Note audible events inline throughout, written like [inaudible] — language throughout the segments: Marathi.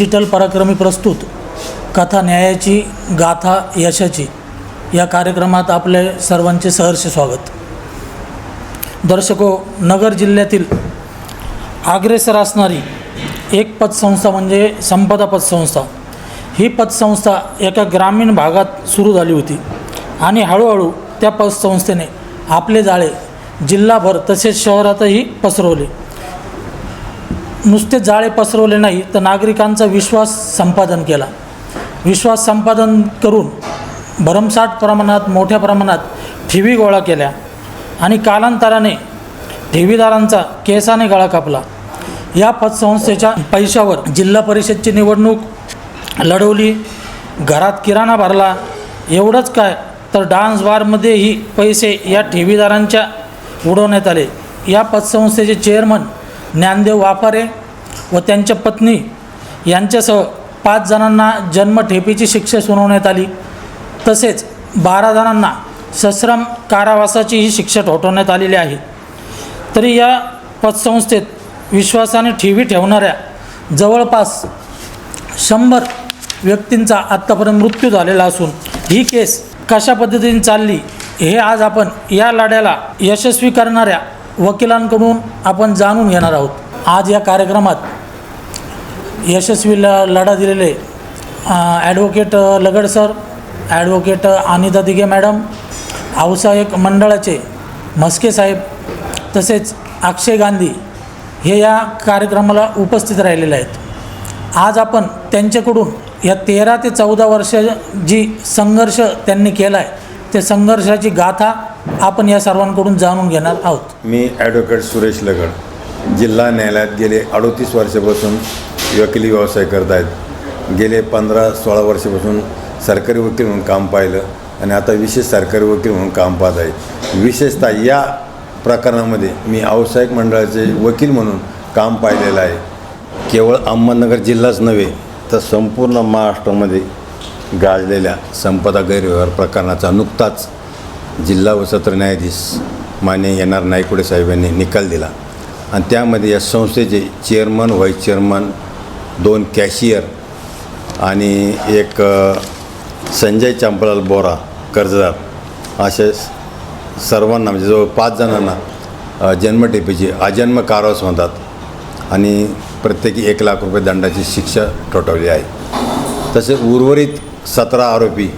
डिजिटल पराक्रमी प्रस्तुत कथा न्यायाची गाथा यशाची या कार्यक्रमात आपले सर्वांचे सहर्ष स्वागत. दर्शको नगर जिल्ह्यातील अग्रेसर असणारी एक पतसंस्था म्हणजे संपदा पतसंस्था. ही पतसंस्था एका ग्रामीण भागात सुरू झाली होती आणि हळूहळू त्या पतसंस्थेने आपले जाळे जिल्हाभर तसेच शहरातही पसरवले. नुसते जाळे पसरवले नाही तर नागरिकांचा विश्वास संपादन केला. विश्वास संपादन करून भरमसाठ प्रमाणात मोठ्या प्रमाणात ठेवी गोळा केल्या आणि कालांतराने ठेवीदारांचा केसाने गळा कापला. या पतसंस्थेच्या पैशावर जिल्हा परिषदची निवडणूक लढवली घरात किराणा भरला एवढंच काय? तर डान्स बारमध्येही पैसे या ठेवीदारांच्या उडवण्यात आले. या पतसंस्थेचे चेअरमन ज्ञानदेव वाफारे व त्यांच्या पत्नी यांच्यासह पाच जणांना जन्मठेपेची शिक्षा सुनावण्यात आली. तसेच बारा जणांना सश्रम कारावासाचीही शिक्षा ठोठवण्यात आलेली आहे. तरी या पतसंस्थेत विश्वासाने ठेवी ठेवणाऱ्या जवळपास शंभर व्यक्तींचा आत्तापर्यंत मृत्यू झालेला असून ही केस कशा पद्धतीने चालली हे आज आपण या लढ्याला यशस्वी करणाऱ्या वकिलांकडून आपण जाणून घेणार आहोत. आज या कार्यक्रमात यशस्वी ल लढा दिलेले advocate Lagad sir advocate Anita Dighe madam आऊसाहेब मंडळाचे म्हस्के साहेब तसेच अक्षय गांधी हे या कार्यक्रमाला उपस्थित राहिलेले आहेत. आज आपण त्यांच्याकडून या तेरा ते चौदा वर्ष जी संघर्ष त्यांनी केला आहे त्या संघर्षाची गाथा आपण या सर्वांकडून जाणून घेणार आहोत. मी ॲडव्होकेट सुरेश लगड जिल्हा न्यायालयात गेले अडोतीस वर्षापासून वकिली व्यवसाय करत आहेत गेले पंधरा सोळा वर्षापासून सरकारी वकील म्हणून काम पाहिलं आणि आता विशेष सरकारी वकील म्हणून काम पाहत आहे. विशेषतः या प्रकरणामध्ये मी व्यावसायिक मंडळाचे वकील म्हणून काम पाहिलेलं आहे. केवळ अहमदनगर जिल्हाच नव्हे तर संपूर्ण महाराष्ट्रामध्ये गाजलेल्या संपदा गैरव्यवहार प्रकरणाचा नुकताच जिल्हा व सत्र न्यायाधीश मान्य एन आर नायकुडे साहेब यांनी निकाल दिला. आणि त्यामध्ये या संस्थेचे चेअरमन व्हाईस चेअरमन दोन कॅशियर आणि एक संजय चंपलाल बोरा कर्जदार असे सर्वांना म्हणजे जवळ पाच जणांना अ, अजन्म कारावास म्हणतात आणि प्रत्येकी एक लाख रुपये दंडाची शिक्षा ठोठावली आहे. तसेच उर्वरित सतरा आरोपी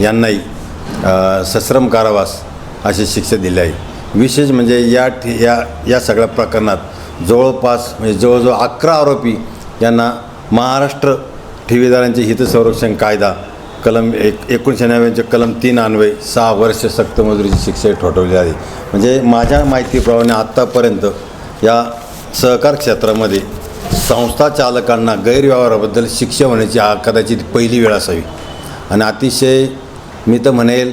यांनाही सश्रम कारावास अशी शिक्षा दिली आहे. विशेष म्हणजे या ठि- या या सगळ्या प्रकरणात जवळपास म्हणजे जवळजवळ अकरा आरोपी यांना महाराष्ट्र ठेवीदारांचे हितसंरक्षण कायदा कलम एक एकोणीसशे नव्याण्णवचे कलम तीन अन्वय सहा वर्ष सक्त मजुरीची शिक्षा ठोठवली आहे. म्हणजे माझ्या माहितीप्रमाणे आत्तापर्यंत या सहकार क्षेत्रामध्ये संस्था चालकांना गैरव्यवहाराबद्दल शिक्षा होण्याची आ कदाचित पहिली वेळ असावी. आणि अतिशय मी तर म्हणेल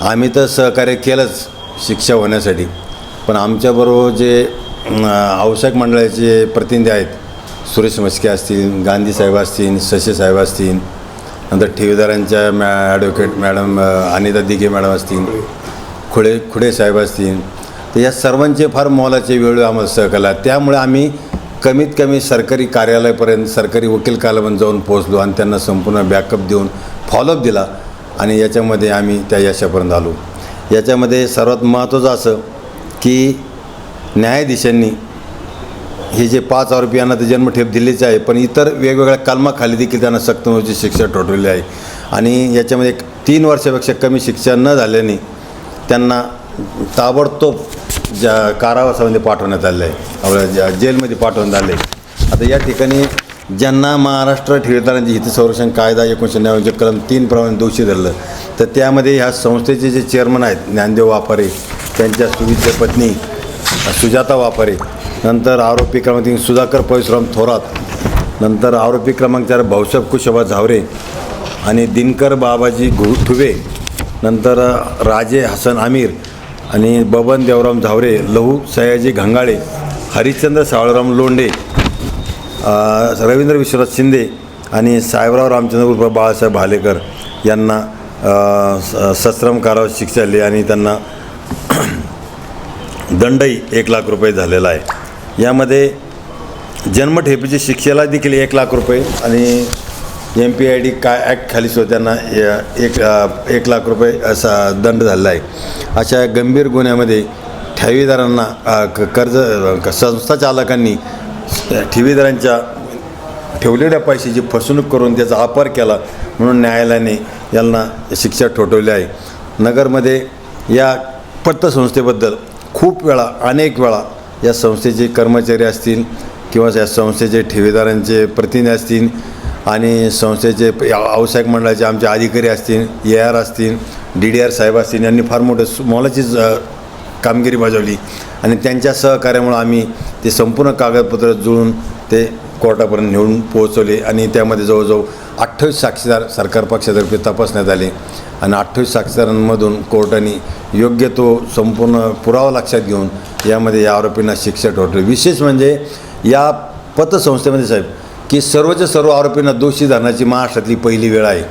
आम्ही तर सहकार्य केलंच शिक्षा होण्यासाठी. पण आमच्याबरोबर जे आवश्यक मंडळाचे प्रतिनिधी आहेत सुरेश मस्के असतील गांधी साहेब असतील शशी साहेब असतील नंतर ठेवीदारांच्या मॅ advocate madam Anita Dighe madam असतील खुडे खुडे साहेब असतील तर या सर्वांचे फार मोलाचे वेळ आम्हाला सहकार्य त्यामुळे आम्ही कमीत कमी सरकारी कार्यालयापर्यंत सरकारी वकील कालापर्यंत जाऊन पोहोचलो आणि त्यांना संपूर्ण बॅकअप देऊन फॉलोअप दिला आणि याच्यामध्ये आम्ही त्या यशापर्यंत आलो. याच्यामध्ये सर्वात महत्त्वाचं असं की न्यायाधीशांनी हे जे पाच आरोपी ते तर जन्मठेप दिलेच आहे पण इतर वेगवेगळ्या कलमाखाली देखील त्यांना सक्त मजुरीची शिक्षा ठोठवली आहे. आणि याच्यामध्ये तीन वर्षापेक्षा कमी शिक्षा न झाल्याने त्यांना ताबडतोब ज्या कारावासामध्ये पाठवण्यात आलं आहे आपल्या ज्या जेलमध्ये पाठवण्यात आलं आहे. आता या ठिकाणी ज्यांना महाराष्ट्र ठेवीदारांचे हितसंरक्षण कायदा एकोणीसशे नव्याण्णवचे कलम तीन प्रमाणे दोषी धरलं तर त्यामध्ये ह्या संस्थेचे जे चेअरमन आहेत ज्ञानदेव वापारे त्यांच्या सुविधे पत्नी सुजाता वापारे नंतर आरोपी क्रमांक तीन सुधाकर परशुराम थोरात नंतर आरोपी क्रमांक चार भाऊसाहेब कुशोबा झावरे आणि दिनकर बाबाजी घु ठुवे नंतर राजे हसन आमीर आणि बबन देवराम झावरे लहू सयाजी घंगाळे हरिश्चंद्र सावळराम लोंडे रवींद्र विश्वनाथ शिंदे आणि साहेबराव रामचंद्र उर्फ बाळासाहेब भालेकर यांना स- सश्रम कारावास शिक्षा आली आणि त्यांना [clears throat] दंडही एक लाख रुपये झालेला आहे. यामध्ये जन्मठेपीची शिक्षेला देखील एक लाख रुपये आणि एम पी आय डी काय ॲक्ट खाली सुद्धा त्यांना एक एक लाख रुपये असा दंड झालेला आहे. अशा गंभीर गुन्ह्यामध्ये ठेवीदारांना क- कर्ज संस्था चालकांनी ठेवीदारांच्या ठेवलेल्या पैशाची फसवणूक करून त्याचा अपार केला म्हणून न्यायालयाने यांना शिक्षा ठोठवली आहे. नगरमध्ये या पतसंस्थेबद्दल खूप वेळा अनेक वेळा या संस्थेचे कर्मचारी असतील किंवा या संस्थेचे ठेवीदारांचे प्रतिनिधी असतील आणि संस्थेचे आवश्यक व्यावसायिक मंडळाचे आमचे अधिकारी असतील ए आर असतील डी डी आर साहेब असतील यांनी फार मोठं सु- मोलाचीच कामगिरी बजावली. आणि त्यांच्या सहकार्यामुळं आम्ही ते संपूर्ण कागदपत्र जुळून ते कोर्टापर्यंत नेऊन पोहोचवले आणि त्यामध्ये जवळजवळ अठ्ठावीस साक्षीदार सरकार पक्षातर्फे तपासण्यात आले. आणि अठ्ठावीस साक्षीदारांमधून कोर्टाने योग्य तो संपूर्ण पुरावा लक्षात घेऊन यामध्ये या आरोपींना शिक्षा ठोठली विशेष म्हणजे या पतसंस्थेमध्ये साहेब की सर्वच्या सर्व आरोपींना दोषी धरण्याची महाराष्ट्रातली पहिली वेळ आहे.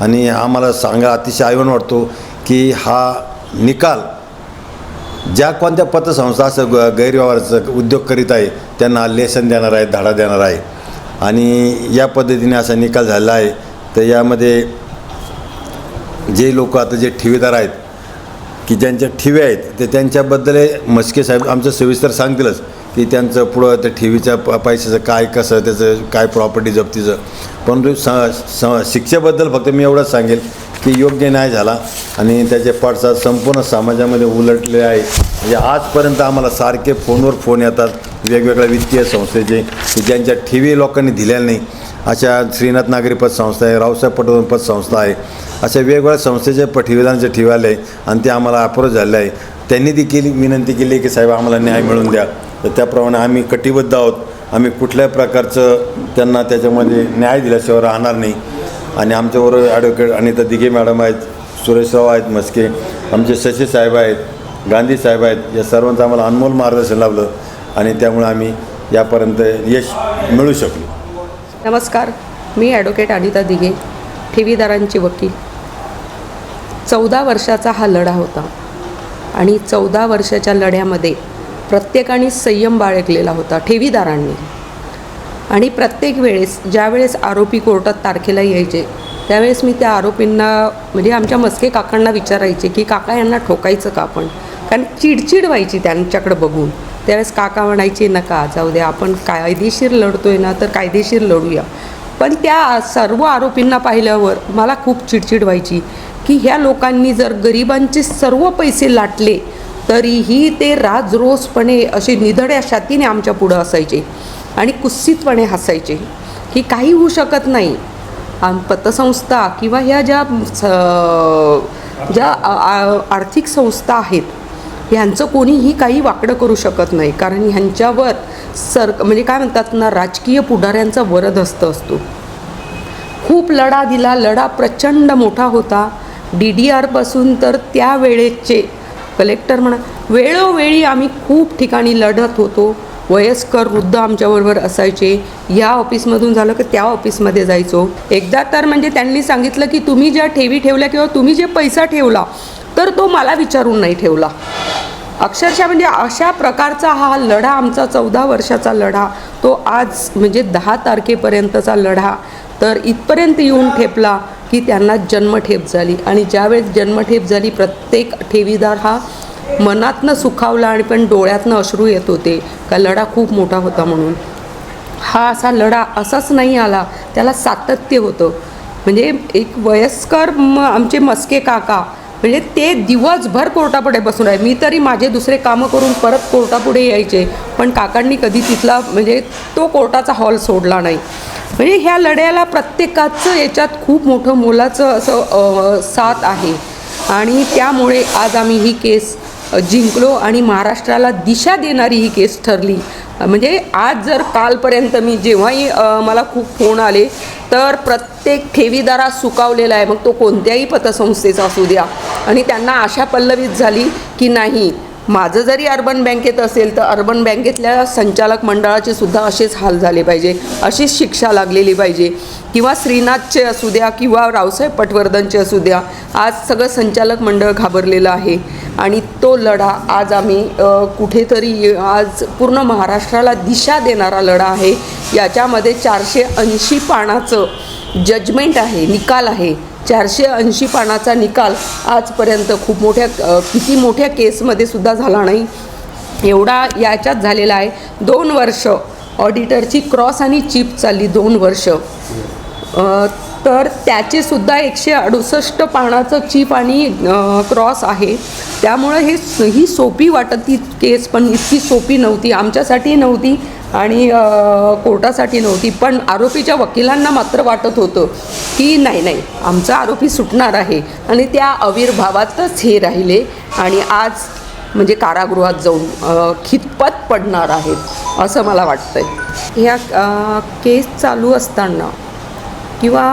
आणि आम्हाला सांगा अतिशय आयवण वाटतो की हा निकाल ज्या कोणत्या पतसंस्था असं ग गैरव्यवहाराचं उद्योग करीत आहे त्यांना लेसन देणार आहे धाडा देणार आहे. आणि या पद्धतीने असा निकाल झाला आहे. तर यामध्ये जे लोक आता जे ठेवीदार आहेत की ज्यांच्या ठेवी आहेत ते त्यांच्याबद्दल मस्के साहेब आमचं सविस्तर सांगतीलच. की त्यांचं पुढं त्या ठेवीच्या प पैशाचं काय कसं त्याचं काय प्रॉपर्टी जप्तीचं. परंतु स स शिक्षेबद्दल फक्त मी एवढंच सांगेल की योग्य न्याय झाला आणि त्याचे पडसाद संपूर्ण समाजामध्ये उलटले आहे म्हणजे आजपर्यंत आम्हाला सारखे फोनवर फोन येतात वेगवेगळ्या वित्तीय संस्थेचे की ज्यांच्या ठेवी लोकांनी दिल्या नाही. अशा श्रीनाथ नागरी पतसंस्था आहे रावसाहेब पटवर्धन पतसंस्था आहे. अशा वेगवेगळ्या संस्थेचे प ठेवीदारांचे ठेवी आले आहे आणि ते आम्हाला अप्रोच झाले आहे. त्यांनी देखील विनंती केली की साहेब आम्हाला न्याय मिळून द्या. तर त्याप्रमाणे आम्ही कटिबद्ध आहोत. आम्ही कुठल्याही प्रकारचं त्यांना त्याच्यामध्ये न्याय दिल्याशिवाय राहणार नाही. आणि आमच्याबरोबर ॲडव्होकेट अनिता दिघे मॅडम आहेत सुरेशराव आहेत मस्के आमचे शशी साहेब आहेत गांधी साहेब आहेत या सर्वांचं आम्हाला अनमोल मार्गदर्शन लाभलं आणि त्यामुळे आम्ही यापर्यंत यश मिळू शकलो. नमस्कार. मी ॲडव्होकेट अनिता दिघे ठेवीदारांची वकील. चौदा वर्षाचा हा लढा होता आणि चौदा वर्षाच्या लढ्यामध्ये प्रत्येकाने संयम बाळगलेला होता ठेवीदारांनी. आणि प्रत्येक वेळेस ज्यावेळेस आरोपी कोर्टात तारखेला यायचे त्यावेळेस मी त्या आरोपींना म्हणजे आमच्या मस्के काकांना विचारायचे की काका यांना ठोकायचं का आपण? कारण चिडचिड व्हायची त्यांच्याकडे बघून. त्यावेळेस काका म्हणायचे नका जाऊ द्या आपण कायदेशीर लढतो आहे ना तर कायदेशीर लढूया. पण त्या सर्व आरोपींना पाहिल्यावर मला खूप चिडचिड व्हायची की ह्या लोकांनी जर गरिबांचे सर्व पैसे लाटले तरीही ते राजरोसपणे असे निधड्या छातीने आमच्या पुढं असायचे आणि कुस्सितपणे हसायचे. की काही होऊ शकत नाही. आम पतसंस्था किंवा ह्या ज्या स- ज्या आर्थिक संस्था आहेत ह्यांचं कोणीही काही वाकडं करू शकत नाही. कारण ह्यांच्यावर सर म्हणजे काय म्हणतात ना राजकीय पुढाऱ्यांचा वरदहस्त असतो. खूप लढा दिला. लढा प्रचंड मोठा होता. डी डी आरपासून तर त्या वेळेचे कलेक्टर म्हणा वेळोवेळी आम्ही खूप ठिकाणी लढत होतो. वयस्कर वृद्ध आमच्याबरोबर असायचे. या ऑफिसमधून झालं की त्या ऑफिसमध्ये जायचो. एकदा तर म्हणजे त्यांनी सांगितलं की तुम्ही ज्या ठेवी ठेवल्या किंवा तुम्ही जे पैसा ठेवला तर तो मला विचारून नाही ठेवला. अक्षरशः म्हणजे अशा प्रकारचा हा लढा आमचा चौदा वर्षाचा लढा तो आज म्हणजे दहा तारखेपर्यंतचा लढा तर इथपर्यंत येऊन ठेपला की त्यांना जन्मठेप झाली. आणि ज्यावेळेस जन्मठेप झाली प्रत्येक ठेवीदार हा मनातनं सुखावला आणि पण डोळ्यातनं अश्रू येत होते. का लढा खूप मोठा होता म्हणून. हा असा लढा असाच नाही आला. त्याला सातत्य होतं. म्हणजे एक वयस्कर म आमचे मस्के काका म्हणजे ते दिवसभर कोर्टापुढे बसून आहे मी तरी माझे दुसरे कामं करून परत कोर्टापुढे यायचे. पण काकांनी कधी तिथला म्हणजे तो कोर्टाचा हॉल सोडला नाही. म्हणजे ह्या लढ्याला प्रत्येकाचं याच्यात खूप मोठं मोलाचं असं साथ आहे. आणि त्यामुळे आज आम्ही ही केस जिंकलो आणि महाराष्ट्राला दिशा देणारी ही केस ठरली. म्हणजे आज जर कालपर्यंत मी जेव्हाही मला खूप फोन आले तर प्रत्येक ठेवीदारा सुकावलेला आहे. मग तो कोणत्याही पतसंस्थेचा असू द्या. आणि त्यांना आशा पल्लवित झाली की नाही माझं जरी अर्बन बँकेत असेल तर अर्बन बँकेतल्या संचालक मंडळाचे सुद्धा असेच हाल झाले पाहिजे अशीच शिक्षा लागलेली पाहिजे. किंवा श्रीनाथचे असू द्या किंवा रावसाहेब पटवर्धनचे असू द्या आज सगळं संचालक मंडळ घाबरलेलं आहे. आणि तो लढा आज आम्ही कुठेतरी आज पूर्ण महाराष्ट्राला दिशा देणारा लढा आहे. याच्यामध्ये चारशे ऐंशी पानाचं जजमेंट आहे निकाल आहे. चारशे ऐंशी पानाचा निकाल आजपर्यंत खूप मोठ्या किती मोठ्या केसमध्ये सुद्धा झाला नाही. एवढा याच्यात झालेला आहे. दोन वर्ष ऑडिटरची क्रॉस आणि चिप चालली दोन वर्ष. तर त्याचे सुद्धा एकशे अडुसष्ट पानाचं चिप आणि क्रॉस आहे. त्यामुळं हे ही सोपी वाटत ती केस पण इतकी सोपी नव्हती. आमच्यासाठी नव्हती. आणि कोर्टासाठी नव्हती पण आरोपीच्या वकिलांना मात्र वाटत होतं की नाही नाही आमचा आरोपी सुटणार आहे आणि त्या आविर्भावातच हे राहिले आणि आज म्हणजे कारागृहात जाऊन खितपत पडणार आहेत असं मला वाटतं आहे ह्या केस चालू असताना किंवा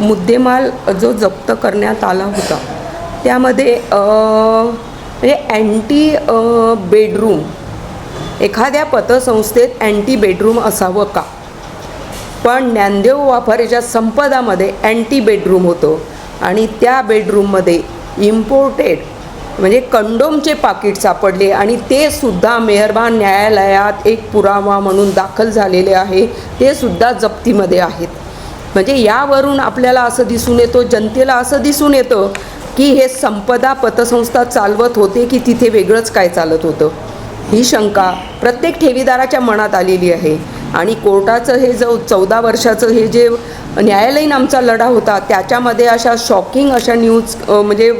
मुद्देमाल जो जप्त करण्यात आला होता त्यामध्ये म्हणजे अँटी बेडरूम एखाद्या पतसंस्थेत अँटी बेडरूम असावं का? पण ज्ञानदेव वाफारेच्या संपदामध्ये अँटी बेडरूम होतं आणि त्या बेडरूममध्ये इम्पोर्टेड म्हणजे कंडोमचे पाकिट सापडले आणि ते सुद्धा मेहरबान न्यायालयात एक पुरावा म्हणून दाखल झालेले आहे. ते सुद्धा जप्तीमध्ये आहेत. म्हणजे यावरून आपल्याला असं दिसून येतो जनतेला असं दिसून येतं की हे संपदा पतसंस्था चालवत होते की तिथे वेगळंच काय चालत होतं? ही शंका प्रत्येक ठेवीदाराच्या मनात आलेली आहे. आणि कोर्टाचं हे जो चौदा वर्षाचं हे जे न्यायालयीन आमचा लढा होता त्याच्यामध्ये अशा शॉकिंग अशा न्यूज म्हणजे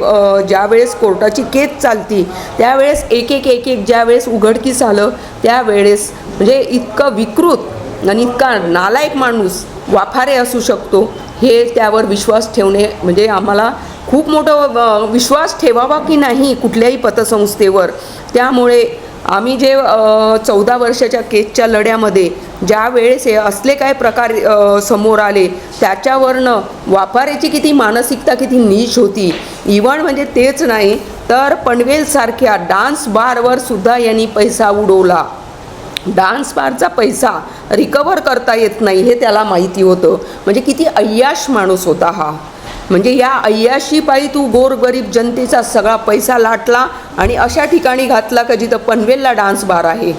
ज्यावेळेस कोर्टाची केस चालती त्यावेळेस एक एक एक एक ज्यावेळेस उघडकीस आलं त्यावेळेस म्हणजे इतकं विकृत आणि इतका नालायक माणूस वाफारे असू शकतो हे त्यावर विश्वास ठेवणे म्हणजे आम्हाला खूप मोठं विश्वास ठेवावा की नाही कुठल्याही पतसंस्थेवर त्यामुळे आम्ही जे चौदा वर्षाच्या केसच्या लढ्यामध्ये ज्या वेळेस हे असले काय प्रकार समोर आले त्याच्यावरनं वापाऱ्याची किती मानसिकता किती नीच होती. इव्हन म्हणजे तेच नाही तर पनवेलसारख्या डान्स बारवर सुद्धा यांनी पैसा उडवला. डान्स बारचा पैसा रिकवर करता येत नाही हे त्याला माहिती होतं. म्हणजे किती अय्याश माणूस होता हा. म्हणजे या अय्याशीपायी तू गोरगरीब जनतेचा सगळा पैसा लाटला आणि अशा ठिकाणी घातला का जिथं पनवेलला डान्स बार आहे?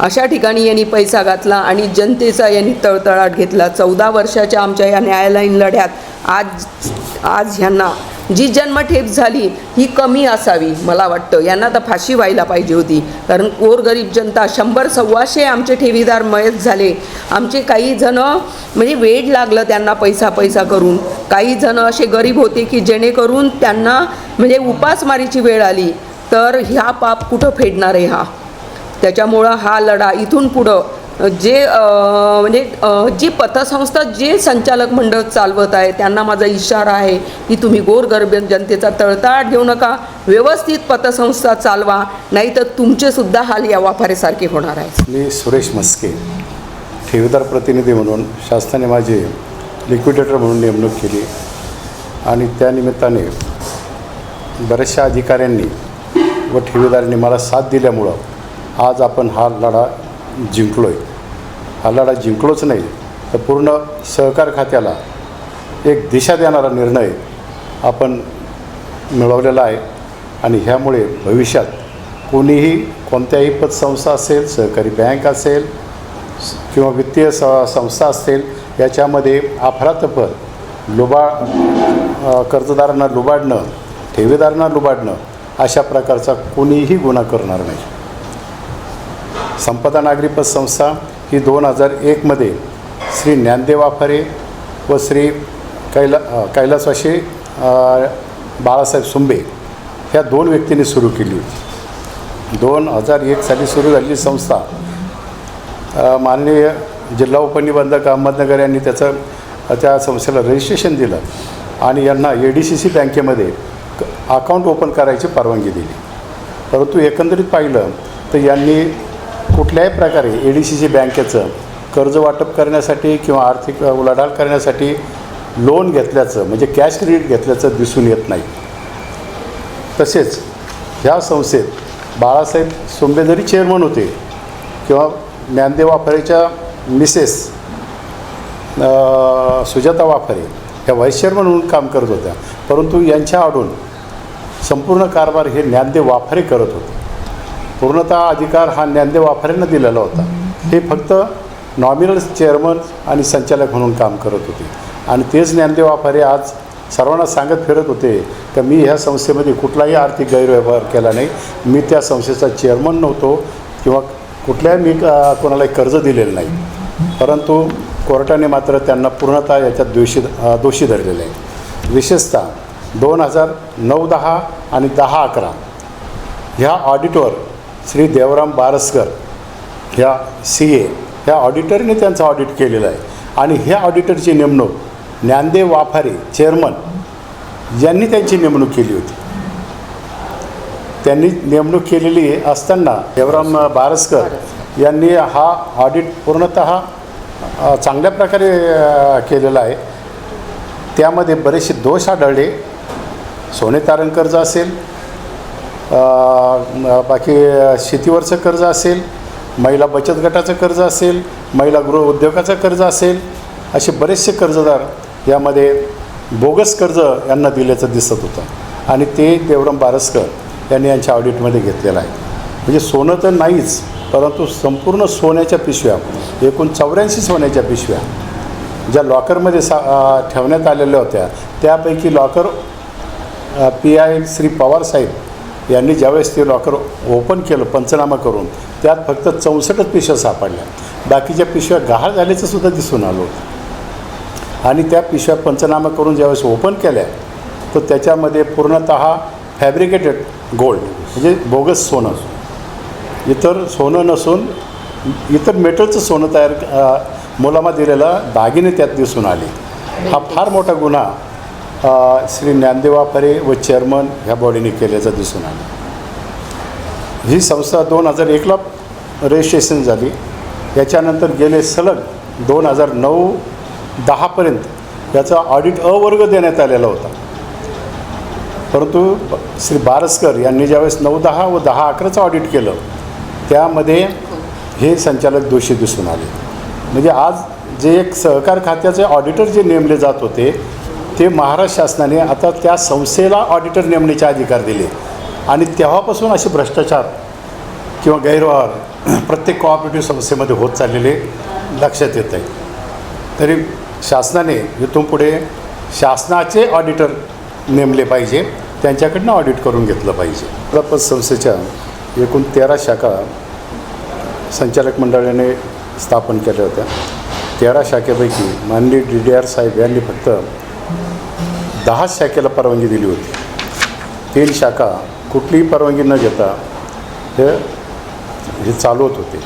अशा ठिकाणी यांनी पैसा घातला आणि जनतेचा यांनी तळतळाट घेतला. चौदा वर्षाच्या आमच्या या न्यायालयीन लढ्यात आज आज ह्यांना जी जन्मठेप झाली ही कमी असावी मला वाटतं. यांना तर फाशी व्हायला पाहिजे होती. कारण गोरगरीब जनता शंभर सव्वाशे आमचे ठेवीदार मयत झाले. आमचे काही जण म्हणजे वेड लागलं त्यांना पैसा पैसा करून. काही जण असे गरीब होते की जेणेकरून त्यांना म्हणजे उपासमारीची वेळ आली. तर ह्या पाप कुठं फेडणार आहे हा? त्याच्यामुळं हा लढा इथून पुढं जे म्हणजे जी पतसंस्था जे संचालक मंडळ चालवत आहे त्यांना माझा इशारा आहे की तुम्ही गोरगरब जनतेचा तळताळ घेऊ नका व्यवस्थित पतसंस्था चालवा नाही तर तुमचेसुद्धा हाल या वाफारेसारखे होणार आहे मी सुरेश मस्के ठेवीदार प्रतिनिधी म्हणून शासनाने माझी लिक्विडेटर म्हणून नेमणूक केली आणि त्यानिमित्ताने बऱ्याचशा अधिकाऱ्यांनी व ठेवीदारांनी मला साथ दिल्यामुळं आज आपण हा लढा जिंकलो आहे हा लढा जिंकलोच नाही तर पूर्ण सहकार खात्याला एक दिशा देणारा निर्णय आपण मिळवलेला आहे आणि ह्यामुळे भविष्यात कोणीही कोणत्याही पतसंस्था असेल सहकारी बँक असेल किंवा वित्तीय स संस्था असतील याच्यामध्ये अफरातफर लुबाड कर्जदारांना लुबाडणं ठेवीदारांना लुबाडणं अशा प्रकारचा कोणीही गुन्हा करणार नाही. संपदा नागरी पतसंस्था ही दोन हजार एकमध्ये श्री ज्ञानदेव आफारे व श्री कैला कैलासवाशी बाळासाहेब सुंबे ह्या दोन व्यक्तींनी सुरू केली होती. दोन हजार एक साली सुरू झालेली संस्था माननीय जिल्हा उपनिबंधक अहमदनगर यांनी त्याचं त्या संस्थेला रजिस्ट्रेशन दिलं आणि यांना ए डी सी सी बँकेमध्ये क- अकाउंट ओपन करायची परवानगी दिली. परंतु एकंदरीत पाहिलं तर यांनी कुठल्याही प्रकारे ए डी सी सी बँकेचं कर्ज वाटप करण्यासाठी किंवा आर्थिक उलाढाल करण्यासाठी लोन घेतल्याचं म्हणजे कॅश क्रेडिट घेतल्याचं दिसून येत नाही. तसेच ह्या संस्थेत बाळासाहेब सोंबे जरी चेअरमन होते किंवा ज्ञानदेव वाफरेच्या मिसेस सुजाता वाफरे ह्या व्हाईस चेअरमन म्हणून काम करत होत्या. परंतु यांच्या आडून संपूर्ण कारभार हे ज्ञानदेव वाफरे करत होते. पूर्णतः अधिकार हा ज्ञानदेव वाफरेंना दिलेला होता. हे फक्त नॉमिनल चेअरमन आणि संचालक म्हणून काम करत होते. आणि तेच ज्ञानदेव वाफरे आज सर्वांना सांगत फिरत होते की मी ह्या संस्थेमध्ये कुठलाही आर्थिक गैरव्यवहार केला नाही. मी त्या संस्थेचा चेअरमन नव्हतो किंवा कुठल्याही मी कोणालाही कर्ज दिलेलं नाही. परंतु कोर्टाने मात्र त्यांना पूर्णतः याच्यात दोषी दोषी धरलेले आहे. विशेषतः दोन हजार नऊ दहा आणि दहा अकरा ह्या ऑडिटवर श्री देवराम बारसकर ह्या सी ए ह्या ऑडिटरने त्यांचं ऑडिट केलेलं आहे. आणि ह्या ऑडिटरची नेमणूक ज्ञानदेव वाफारे चेअरमन यांनी त्यांची नेमणूक केली होती. त्यांनी नेमणूक केलेली असताना देवराम बारसकर यांनी हा ऑडिट पूर्णत चांगल्या प्रकारे केलेला आहे. त्यामध्ये बरेचसे दोष आढळले. सोने तारण कर्ज असेल बाकी शेतीवरचं कर्ज असेल महिला बचत गटाचं कर्ज असेल महिला गृह उद्योगाचं कर्ज असेल असे बरेचसे कर्जदार यामध्ये बोगस कर्ज यांना दिल्याचं दिसत होतं. आणि ते देवराम बारसकर यांनी यांच्या ऑडिटमध्ये घेतलेलं आहे. म्हणजे सोनं तर नाहीच परंतु संपूर्ण सोन्याच्या पिशव्या एकूण चौऱ्याऐंशी सोन्याच्या पिशव्या ज्या लॉकरमध्ये सा ठेवण्यात आलेल्या होत्या त्यापैकी locker P I Shri Pawar साहेब यांनी ज्यावेळेस ते लॉकर ओपन केलं पंचनामा करून त्यात फक्त चौसष्टच पिशव्या सापडल्या. बाकीच्या पिशव्या गहाळ झाल्याचं सुद्धा दिसून आलं होतं. आणि त्या पिशव्या पंचनामा करून ज्यावेळेस ओपन केल्या तर त्याच्यामध्ये पूर्णत फॅब्रिकेटेड गोल्ड म्हणजे बोगस सोनं. इतर सोनं नसून इतर मेटलचं सोनं तयार मुलामा दिलेला दागिने त्यात दिसून आले. हा फार मोठा गुन्हा श्री ज्ञानदेवा फरे व चेअरमन ह्या बॉडीने केल्याचं दिसून आलं. ही संस्था दोन हजार एकला रजिस्ट्रेशन झाली. याच्यानंतर गेले सलग दोन हजार नऊ दहापर्यंत याचा ऑडिट अवर्ग देण्यात आलेला होता. परंतु श्री बारसकर यांनी ज्यावेळेस नऊ दहा व दहा अकराचं ऑडिट केलं त्यामध्ये हे संचालक दोषी दिसून आले. म्हणजे आज जे एक सहकार खात्याचे ऑडिटर जे नेमले जात होते ते महाराष्ट्र शासनाने आता त्या संस्थेला ऑडिटर नेमण्याचे अधिकार दिले. आणि तेव्हापासून असे भ्रष्टाचार किंवा गैरव्यवहार [clears throat] प्रत्येक कोऑपरेटिव्ह संस्थेमध्ये होत चाललेले लक्षात येत आहे. तरी शासनाने इथून पुढे शासनाचे ऑडिटर नेमले पाहिजे त्यांच्याकडनं ऑडिट करून घेतलं पाहिजे. प्रपद संस्थेच्या एकूण तेरा शाखा संचालक मंडळाने स्थापन केल्या होत्या. तेरा शाखेपैकी माननीय डी डी आर साहेब यांनी फक्त दहा शाखेला परवानगी दिली होती. तीन शाखा कुठलीही परवानगी न घेता हे हे चालवत होते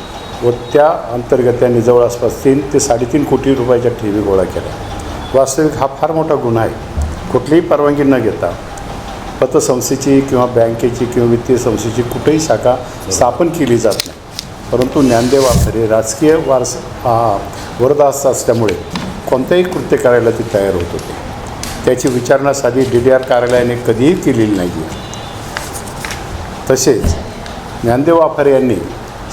व त्या अंतर्गत त्यांनी जवळपास तीन ते साडेतीन कोटी रुपयाच्या ठेवी गोळा केल्या. वास्तविक हा फार मोठा गुन्हा आहे. कुठलीही परवानगी न घेता पतसंस्थेची किंवा बँकेची किंवा वित्तीय संस्थेची कुठेही शाखा स्थापन केली जात नाही. परंतु ज्ञानदेव वाफरे राजकीय वारस हा वरदास्त असल्यामुळे कोणतेही कृत्य करायला ती तयार होत होते. त्याची विचारणा साधी डी डी आर कार्यालयाने कधीही केलेली नाही आहे तसेच ज्ञानदेव वाफरे यांनी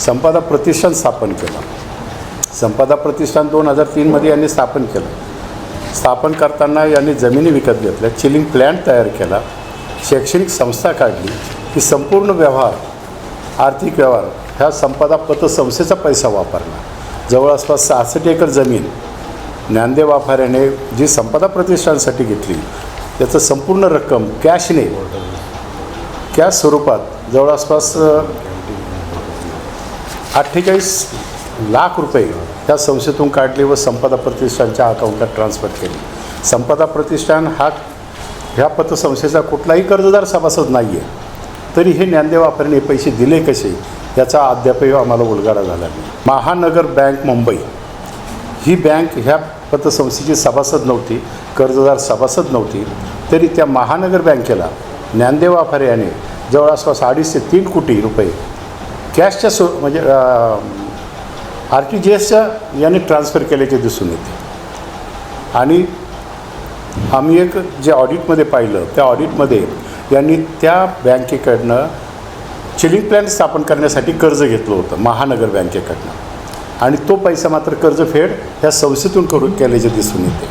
संपदा प्रतिष्ठान स्थापन केलं. संपदा प्रतिष्ठान दोन हजार तीनमध्ये यांनी स्थापन केलं. स्थापन करताना यांनी जमिनी विकत घेतल्या चिलिंग प्लॅन्ट तयार केला शैक्षणिक संस्था काढली की संपूर्ण व्यवहार आर्थिक व्यवहार ह्या संपदा पतसंस्थेचा पैसा वापरला. जवळपास सहासष्ट एकर जमीन ज्ञानदेव वाफाऱ्याने जी संपदा प्रतिष्ठानसाठी घेतली त्याचं संपूर्ण रक्कम कॅशने कॅश स्वरूपात जवळपास अठ्ठेचाळीस लाख रुपये त्या संस्थेतून काढले व संपदा प्रतिष्ठानच्या अकाउंटला ट्रान्सफर केले. संपदा प्रतिष्ठान हा ह्या पतसंस्थेचा कुठलाही कर्जदार सभासद नाही आहे तरी हे ज्ञानदेव आफाऱ्याने पैसे दिले कसे याचा अद्यापही आम्हाला उलगाडा झाला नाही. महानगर बँक मुंबई ही बँक ह्या पतसंस्थेची सभासद नव्हती कर्जदार सभासद नव्हती तरी त्या महानगर बँकेला ज्ञानदेव आफारे याने जवळपास अडीच ते तीन कोटी रुपये कॅशच्या सो म्हणजे आर टी जी एसच्या याने ट्रान्सफर केल्याचे दिसून येते. आणि आम्ही एक जे ऑडिटमध्ये पाहिलं त्या ऑडिटमध्ये यांनी त्या बँकेकडनं चिलिंग प्लॅन स्थापन करण्यासाठी कर्ज घेतलं होतं महानगर बँकेकडनं. आणि तो पैसा मात्र कर्जफेड ह्या संस्थेतून करून केल्याचे दिसून येते.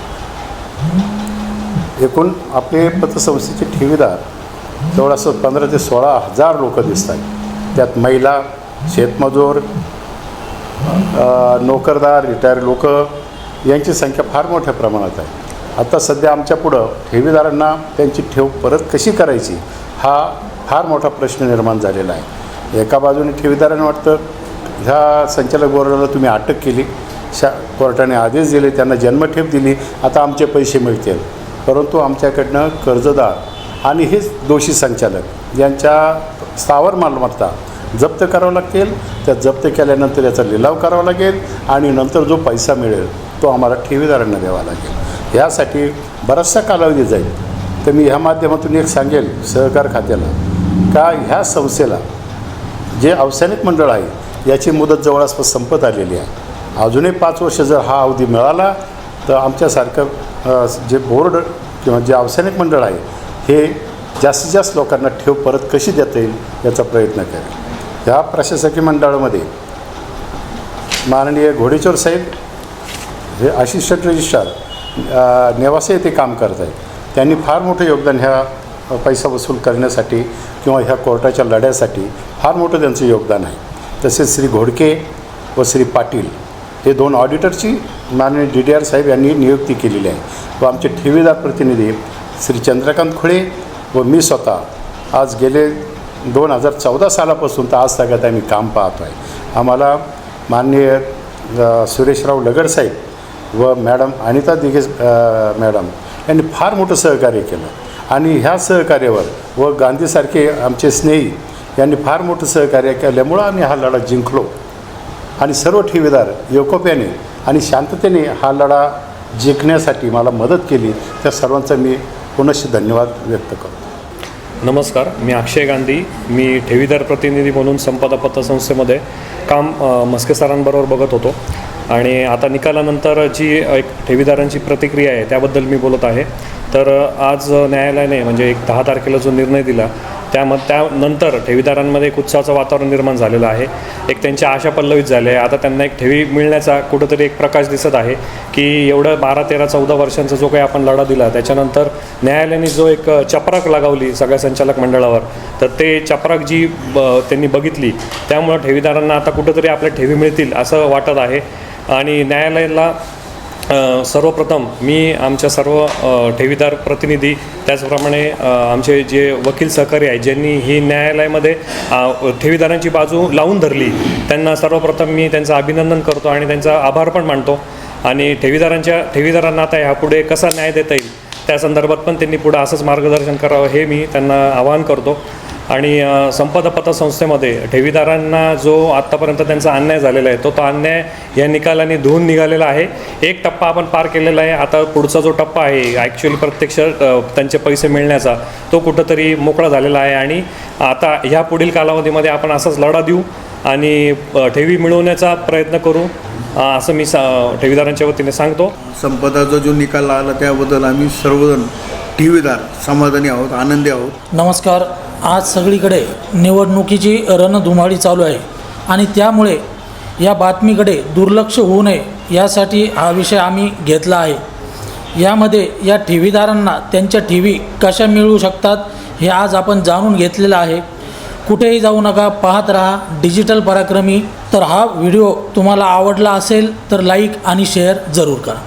एकूण आपले पतसंस्थेचे ठेवीदार जवळपास पंधरा ते सोळा हजार लोक दिसत आहेत. त्यात महिला शेतमजूर नोकरदार रिटायर लोक यांची संख्या फार मोठ्या प्रमाणात आहे. आता सध्या आमच्या पुढं ठेवीदारांना त्यांची ठेव परत कशी करायची हा फार मोठा प्रश्न निर्माण झालेला आहे. एका बाजूने ठेवीदारांना वाटतं ह्या संचालक बोर्डाला तुम्ही अटक केली. शा कोर्टाने आदेश दिले त्यांना जन्मठेप दिली. आता आमचे पैसे मिळतील. परंतु आमच्याकडनं कर्जदार आणि हेच दोषी संचालक यांच्या स्थावर मालमत्ता जप्त करावं लागतील. त्या जप्त केल्यानंतर याचा लिलाव करावा लागेल आणि नंतर जो पैसा मिळेल तो आम्हाला ठेवीदारांना द्यावा लागेल. ह्यासाठी बराचसा कालावधी जाईल. तर मी ह्या माध्यमातून एक सांगेल सहकार खात्याला का ह्या संस्थेला जे अवसायनिक मंडळ आहे याची मुदत जवळपास संपत आलेली आहे. अजूनही पाच वर्ष जर हा अवधी मिळाला तर आमच्यासारखं जे बोर्ड किंवा जे अवसायनिक मंडळ आहे हे जास्तीत जास्त लोकांना ठेव परत कशी देता येईल याचा प्रयत्न करेल. या प्रशासकीय मंडळामध्ये माननीय घोडेचोर साहेब हे असिस्टंट रजिस्ट्रार नेवासे येथे काम करत आहेत त्यांनी फार मोठं योगदान ह्या पैसा वसूल करण्यासाठी किंवा ह्या कोर्टाच्या लढ्यासाठी फार मोठं त्यांचं योगदान आहे. तसेच श्री घोडके व श्री पाटील हे दोन ऑडिटरची माननीय डी डी आर साहेब यांनी नियुक्ती केलेली आहे व आमचे ठेवीदार प्रतिनिधी श्री चंद्रकांत खुळे व मी स्वतः. आज गेले दोन हजार चौदा सालापासून तर आज सगळ्यात आम्ही काम पाहतो आहे आम्हाला माननीय सुरेशराव लगड साहेब व मॅडम अनिता दिघे मॅडम यांनी फार मोठं सहकार्य केलं. आणि ह्या सहकार्यावर व गांधीसारखे आमचे स्नेही यांनी फार मोठं सहकार्य केल्यामुळं आम्ही हा लढा जिंकलो. आणि सर्व ठेवीदार एकोप्याने आणि शांततेने हा लढा जिंकण्यासाठी मला मदत केली त्या सर्वांचा मी पुनश्च धन्यवाद व्यक्त करतो. नमस्कार मी अक्षय गांधी. मी ठेवीदार प्रतिनिधी म्हणून संपदा पतसंस्थेमध्ये काम मस्के सरांबरोबर बघत होतो. आणि आता निकालानंतर जी एक ठेवीदारांची प्रतिक्रिया आहे त्याबद्दल मी बोलत आहे. तर आज न्यायालयाने म्हणजे एक दहा तारखेला जो निर्णय दिला त्याम त्यानंतर ठेवीदारांमध्ये एक उत्साहाचं वातावरण निर्माण झालेलं आहे. एक त्यांच्या आशा पल्लवित झाल्या आहे. आता त्यांना एक ठेवी मिळण्याचा कुठंतरी एक प्रकाश दिसत आहे की एवढं बारा तेरा चौदा वर्षांचा जो काही आपण लढा दिला त्याच्यानंतर न्यायालयाने जो एक चपराक लगावली सगळ्या संचालक मंडळावर तर ते चपराक जी ब त्यांनी बघितली त्यामुळं ठेवीदारांना आता कुठंतरी आपल्या ठेवी मिळतील असं वाटत आहे. आणि न्यायालयाला सर्वप्रथम मी आमच्या सर्व ठेवीदार प्रतिनिधी त्याचप्रमाणे आमचे जे वकील सहकारी आहेत ज्यांनी ही न्यायालयामध्ये ठेवीदारांची बाजू लावून धरली त्यांना सर्वप्रथम मी त्यांचं अभिनंदन करतो आणि त्यांचा आभार पण मानतो. आणि ठेवीदारांच्या ठेवीदारांना आता ह्यापुढे कसा न्याय देता येईल त्या संदर्भात पण त्यांनी पुढं असंच मार्गदर्शन करावं हे मी त्यांना आवाहन करतो. आणि अ, संपदा पतसंस्थेमध्ये ठेवीदारांना जो आत्तापर्यंत त्यांचा अन्याय झालेला आहे तो तो अन्याय या निकालाने धुवून निघालेला आहे. एक टप्पा आपण पार केलेला आहे. आता पुढचा जो टप्पा आहे ॲक्च्युअली प्रत्यक्ष त्यांचे पैसे मिळण्याचा तो कुठंतरी मोकळा झालेला आहे. आणि आता ह्या पुढील कालावधीमध्ये आपण असाच लढा देऊ आणि ठेवी मिळवण्याचा प्रयत्न करू असं मी सा ठेवीदारांच्या वतीने सांगतो. संपदाचा जो निकाल आला त्याबद्दल आम्ही सर्वजण ठेवीदार समाधानी आहोत आनंदी आहोत. नमस्कार. आज सगळीकडे निवडणुकीची रणधुमाळी चालू आहे. आणि त्यामुळे या बातमीकडे दुर्लक्ष होऊ नये यासाठी हा विषय आम्ही घेतला आहे. यामध्ये या ठेवीदारांना त्यांच्या ठेवी कशा मिळू शकतात हे आज आपण जाणून घेतलेलं आहे. कुठेही जाऊ नका पाहत राहा. डिजिटल पराक्रमी. तर हा व्हिडिओ तुम्हाला आवडला असेल तर लाईक आणि शेअर जरूर करा.